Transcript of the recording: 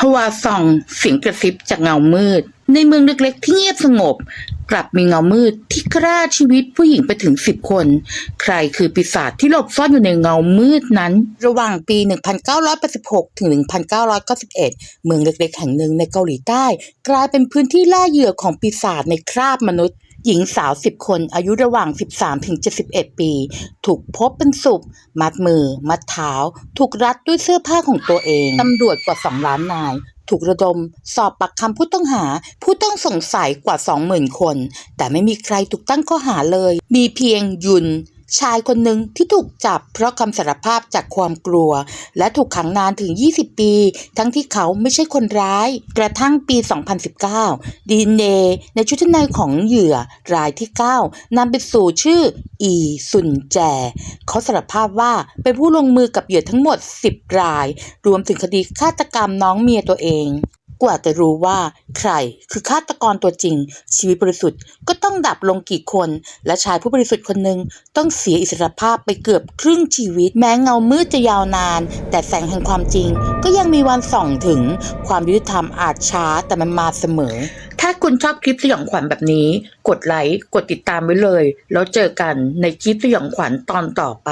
ฮวาส่องเสียงกระซิบจากเงามืด ในเมืองเล็กๆที่เงียบสงบ กลับมีเงามืดที่ฆ่าชีวิตผู้หญิงไปถึงสิบคน ใครคือปีศาจที่หลบซ่อนอยู่ในเงามืดนั้น ระหว่างปี 1986 ถึง 1991 เมืองเล็กๆ แห่งหนึ่งในเกาหลีใต้ กลายเป็นพื้นที่ล่าเหยื่อของปีศาจในคราบมนุษย์หญิงสาว 10 คนอายุระหว่าง 13 ถึง 71 ปี ถูกพบเป็นศพมัดมือ มัดเท้า ถูกรัดด้วยเสื้อผ้าของตัวเอง ตำรวจกว่า 2 ล้านนาย ถูกระดมสอบปากคำผู้ต้องหา ผู้ต้องสงสัยกว่า 20,000 คน แต่ไม่มีใครถูกตั้งข้อหาเลย มีเพียงยุน ชายคนหนึ่งที่ถูกจับเพราะคำสารภาพจากความกลัว และถูกขังนานถึง 20 ปี ทั้งที่เขาไม่ใช่คนร้าย กระทั่งปี 2019 ดีเนในชุดชั้นในของเหยื่อรายที่ 9นำไปสู่ชื่อ อีซุนแจ เขาสารภาพว่าเป็นผู้ลงมือกับเหยื่อทั้งหมด 10 ราย รวมถึงคดีฆาตกรรมน้องเมียตัวเอง กว่าจะรู้ว่าใครคือฆาตกรตัวจริง ชีวิตบริสุทธิ์ก็ต้องดับลงกี่คน และชายผู้บริสุทธิ์คนหนึ่งต้องเสียอิสรภาพไปเกือบครึ่งชีวิต แม้เงามืดจะยาวนาน แต่แสงแห่งความจริง ก็ยังมีวันส่องถึงความยุติธรรมอาจช้าแต่มันมาเสมอ ถ้าคุณชอบคลิปสยองขวัญแบบนี้ กดไลค์กดติดตามไว้เลย แล้วเจอกันในคลิปสยองขวัญตอนต่อไป